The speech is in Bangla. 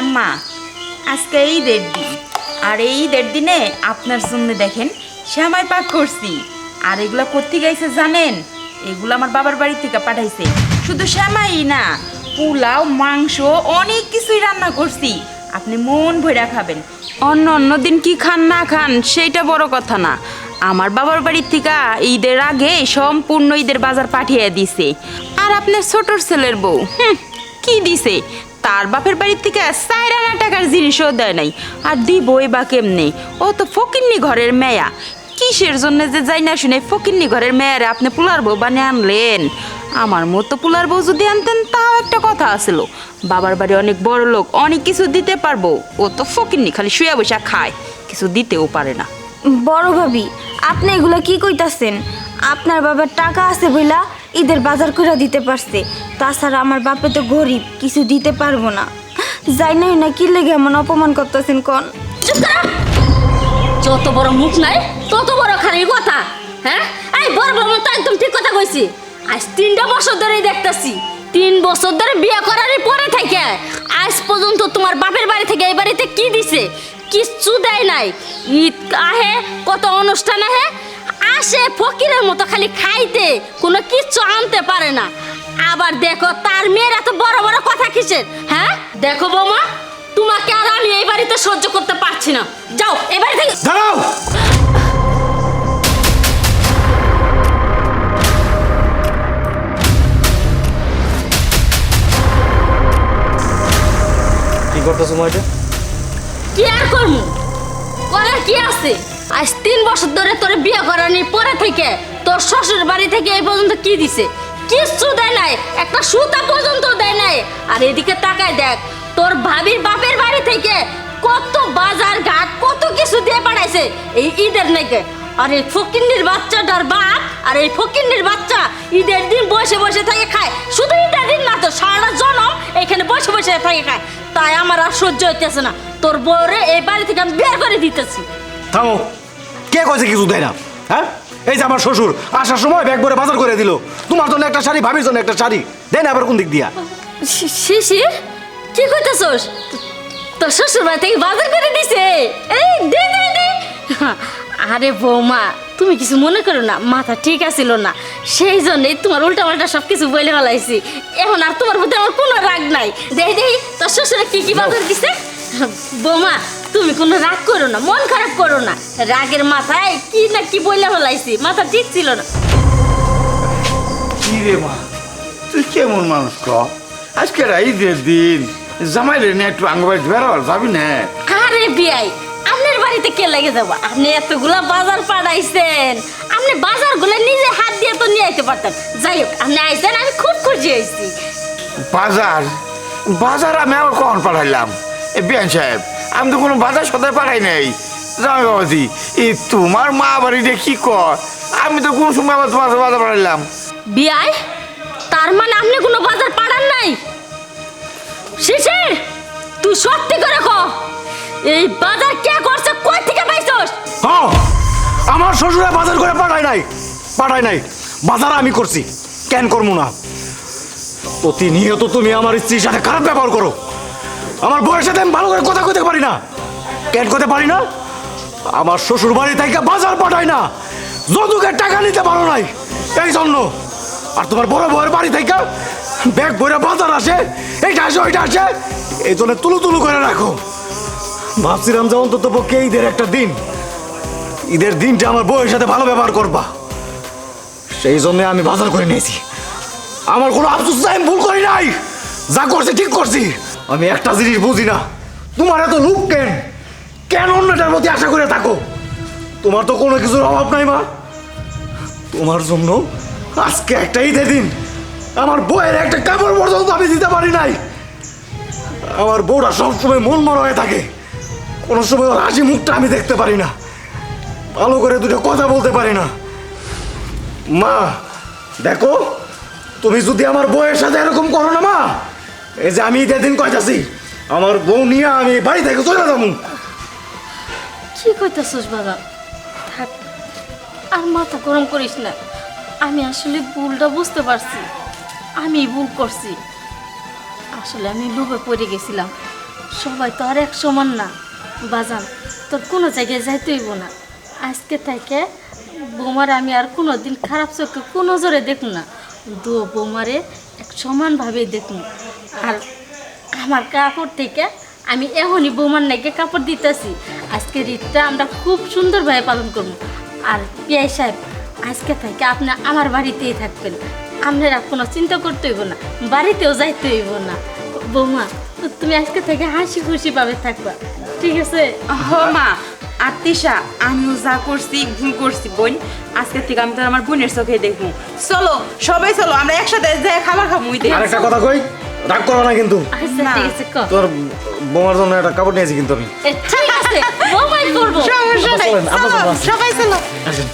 আম্মা, আজকে ঈদের দিন। আর এই ঈদের দিনে আপনার জন্য দেখেন শ্যামাই পাক করছি। আর এগুলো করতে গেছে জানেন? এগুলো আমার বাবার বাড়ি থেকে পাঠাইছে। শুধু শ্যামাই না, পোলাও, মাংস, অনেক কিছুই রান্না করছি। আপনি মন ভরে খাবেন। অন্য অন্য দিন কি খান না খান, সেইটা বড় কথা না। আমার বাবার বাড়ির থেকে ঈদের আগে সম্পূর্ণ ঈদের বাজার পাঠিয়ে দিছে। আর আপনার ছোটর ছেলের বউ কি দিছে? তার বাপের বাড়ির থেকে আনা টাকার জিনিসও দেয় নাই। আর দিবই বা কেমনে? ও তো ফকিন্নি ঘরের মেয়া। কিসের জন্য যে যাই না শুনে ফকিন্নি ঘরের মেয়ারে আপনি পুলার বউ বানিয়ে আনলেন? আমার মতো পুলার বউ যদি আনতেন, তাও একটা কথা আছিল। বাবার বাড়ি অনেক বড় লোক, অনেক কিছু দিতে পারব। ও তো ফকিন্নি খালি শুয়ে বসে খায়, কিছু দিতেও পারে না। বড় ভাবি, আপনি এগুলো কি কইতাছেন? আপনার বাবার টাকা আছে বইলা ঈদের বাজার করে দিতে পারছে। তাছাড়া আমার বাপে তো গরিব, কিছু দিতে পারব না। যাই নাই না, কি লেগে এমন অপমান করতেছেন কন? যত বড় মুখ নাই, তত বড় খালি কথা হ্যাঁ? এই বড় বড় তো একদম ঠিক কথা কইছি। আজ তিনটা বছর ধরেই দেখতাছি, তিন বছর ধরে বিয়ে করারই পরে থেকে, আজ পর্যন্ত তোমার বাপের বাড়ি থেকে এই বাড়িতে কি দিছে? কিচ্ছু দেয় নাই। ঈদ আহে, কত অনুষ্ঠান আহে আসে ফকিরের মতো খালি খাইতে কোনো কিচ্ছু আনতে পারে না। আবার দেখো তার মেয়ের এত বড় বড় কথা কিসের? হ্যাঁ? দেখো বৌমা তোমাকে আর আমি এই বাড়িতে সহ্য করতে পারছি না। যাও এই বাড়ি থেকে দাঁড়াও! কি করতেছো মা এটা? কি আর করব? করার কি আছে? আজ তিন বছর ধরে তোর বিয়ে করানির পরে থেকে তোর শ্বশুর বাড়ি থেকে এই পর্যন্ত কি দিছে? কিচ্ছু দেয় নাই, একটা সুতা পর্যন্ত দেয় নাই। আর এদিকে তাকায় দেখ, তোর ভাবির বাপের বাড়ি থেকে কত বাজার ঘাট, কত কিছু দিয়ে পাঠাইছে এই ঈদের নাকি আর এই ফকিন্নির বাচ্চাটার বাপ আর এই ফকিন্নির বাচ্চা ঈদের দিন বসে বসে থাকে খায়। শুধু ঈদের দিন না তো সারা জনম এখানে বসে বসে থাকে খায়। তাই আমার আর সহ্য হইতেছে না। তোর বউরে এই বাড়ি থেকে আমি বের করে দিতেছি। থামো। কে কয়েছে কিছু দেয় না? হ্যাঁ? এই যে আমার শ্বশুর, আসার সময় ব্যাগ ভরে বাজার করে দিল। তোমার জন্য একটা শাড়ি, ভাবির জন্য একটা শাড়ি। দেন আবার কোন দিক দিয়া? শি- শিশির কি কইতেছস? তোর শ্বশুর বাড়ি থেকে বাজার করে দিছে। এই, দে দে দে। আরে বৌমা, তুমি কিছু মনে করো না, মাথা ঠিক আছিল না। সেই জন্যই তোমার উল্টা পাল্টা সব কিছু বলে ফেলাইছি। এখন আর তোমার প্রতি আমার কোনো রাগ নাই। দেই দেই, তোর শ্বশুরে কি কি বাজার দিছে? বৌমা তুমি কোনো রাগ করো না মন খারাপ করো না। রাগের মাথায় কি না কি বলে ফেলাইছি মাথা ঠিক ছিল না। কি রে মা তুই কেমন মানুষ ক? আজকে ঈদের দিন জামাই রে নিয়ে একটু আঙ্গবাড়ি বেরোর যাবি না? আরে বিয়াই আপনার বাড়িতে কে লেগে যাব? আপনি এতগুলা বাজার পাঠাইছেন আপনি বাজারগুলো নিজে হাত দিয়ে তো নিয়ে আইতে পারতেন। যাই হোক আপনি আইসেন আমি খুব খুশি হয়েছি। বাজার? বাজার আমি আবার কখন পাঠাইলাম? বিয়ান সাহেব আমি তো কোনো বাজার সদায় পাঠাই নাই। জামাই বাবাজি এই তোমার মা বাড়িতে কি কর আমি তো কোন সময় আবার তোমার বাজার পাঠাইলাম বিয়াই তার মানে আপনি কোনো বাজার পাঠান নাই? শিশির তুই সত্যি করে ক এই বাজার কে করছে কই থেকে পাইছস? হ্যাঁ আমার শ্বশুরে বাজার করে পাঠায় নাই পাঠায় নাই। বাজার আমি করছি কেন করব না? প্রতিনিয়ত তুমি আমার স্ত্রীর সাথে খারাপ ব্যবহার করো। আমার বউয়ের সাথে আমি ভালো করে কথা কইতে পারি না। কেন করতে পারি না? আমার শ্বশুর বাড়ি থেকে বাজার পাঠায় না। যদুকের টাকা নিতে পারো নাই। এই জন্য। আর তোমার বড় বউয়ের বাড়ি থেকে ব্যাগ ভরে বাজার আসে, এইটা আসে, ওইটা আসে। এই জন্য তুলু তুলু করে রাখো। ভাবছিলাম যে অন্তত পক্ষে ঈদের একটা দিন। ঈদের দিনটা আমার বউয়ের সাথে ভালো ব্যবহার করবা। সেই জন্য আমি বাজার করে নিয়েছি। আমার কোনো আফসোস আমি ভুল করি নাই। যা করছি ঠিক করছি। আমি একটা জিনিস বুঝি না। তোমার এত লুক কেন? কেন অন্যটার প্রতি আশা করে থাকো? তোমার তো কোনো কিছুর অভাব নাই, মা। তোমার জন্য আজকে একটা ঈদের দিন। আমার বউয়ের একটা কাপড় পর্যন্ত আমি দিতে পারি নাই। আমার বউটা সবসময় মন মরা হয়ে থাকে। কোনো সময় হাসি মুখটা আমি দেখতে পারি না। ভালো করে দুটো কথা বলতে পারি না। মা, দেখো, তুমি যদি আমার বউয়ের সাথে এরকম করো না, মা এই যে আমি কয়তাছি আমার বউ নিয়ে আমি বাড়ি থেকে চলে যাব। কি বাবা? আর মাথা গরম করিস না। আমি আসলে ভুলটা বুঝতে পারছি। আমি ভুল করছি। আসলে আমি লোভে পড়ে গেছিলাম। সবাই তো আর এক সমান না। বাজান, তোর কোনো জায়গায় যাইতে হইব না। আজকে থেকে বোমার আমি আর কোনো দিন খারাপ চোখে কোনো জোরে দেখব না। দু বোমারে এক সমানভাবেই দেখব আর আমার কাপড় থেকে আমি এখনই বৌমার নাকি কাপড় দিতেছি। আজকে ঈদটা আমরা খুব সুন্দরভাবে পালন করব। আর পিয়াই সাহেব আজকে থেকে আপনি আমার বাড়িতেই থাকবেন। আপনারা কোনো চিন্তা করতে হইব না বাড়িতেও যাইতে হইব না। বৌমা তুমি আজকে থেকে হাসি খুশি পাবে থাকবা। ঠিক আছে? হ মা আত্মিসা আমিও যা করছি ভুল করছি বোন। আজকে থেকে আমি তো আমার বোনের চোখে দেখব। চলো সবাই চলো আমরা একসাথে যাই খাবার খাব আরেকটা কথা কই? রাগ করো না কিন্তু। আচ্ছা ঠিক আছে ক তোর বোমার জন্য একটা কাপড় নিয়েছি কিন্তু আমি। ঠিক আছে বোমাই করব। সমস্যা নাই। সবাই চলো আসেন।